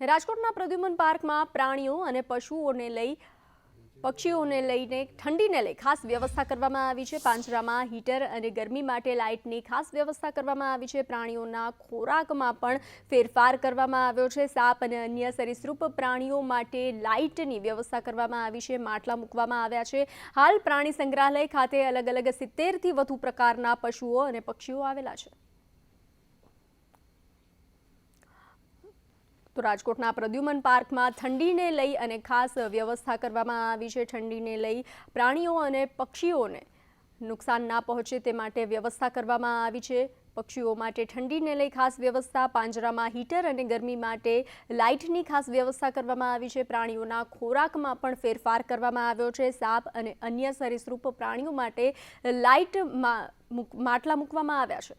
રાજકોટના પ્રદ્યુમન પાર્કમાં પ્રાણીઓ અને પશુઓને લઈ, પક્ષીઓને લઈને ઠંડીને લઈ ખાસ વ્યવસ્થા કરવામાં આવી છે. પાંજરામાં હીટર અને ગરમી માટે લાઇટની ખાસ વ્યવસ્થા કરવામાં આવી છે. પ્રાણીઓના ખોરાકમાં પણ ફેરફાર કરવામાં આવ્યો છે. સાપ અને અન્ય સરીસૃપ પ્રાણીઓ માટે લાઇટની વ્યવસ્થા કરવામાં આવી છે. માટલા મૂકવામાં આવ્યા છે. હાલ પ્રાણી સંગ્રહાલય ખાતે અલગ અલગ સિત્તેરથી વધુ પ્રકારના પશુઓ અને પક્ષીઓ આવેલા છે. તો રાજકોટના પ્રદ્યુમન પાર્કમાં ઠંડીને લઈ અને ખાસ વ્યવસ્થા કરવામાં આવી છે. ઠંડીને લઈ પ્રાણીઓ અને પક્ષીઓને નુકસાન ના પહોંચે તે માટે વ્યવસ્થા કરવામાં આવી છે. પક્ષીઓ માટે ઠંડીને લઈ ખાસ વ્યવસ્થા, પાંજરામાં હીટર અને ગરમી માટે લાઇટની ખાસ વ્યવસ્થા કરવામાં આવી છે. પ્રાણીઓના ખોરાકમાં પણ ફેરફાર કરવામાં આવ્યો છે. સાપ અને અન્ય સરીસૃપ પ્રાણીઓ માટે લાઇટમાં માટલા મૂકવામાં આવ્યા છે.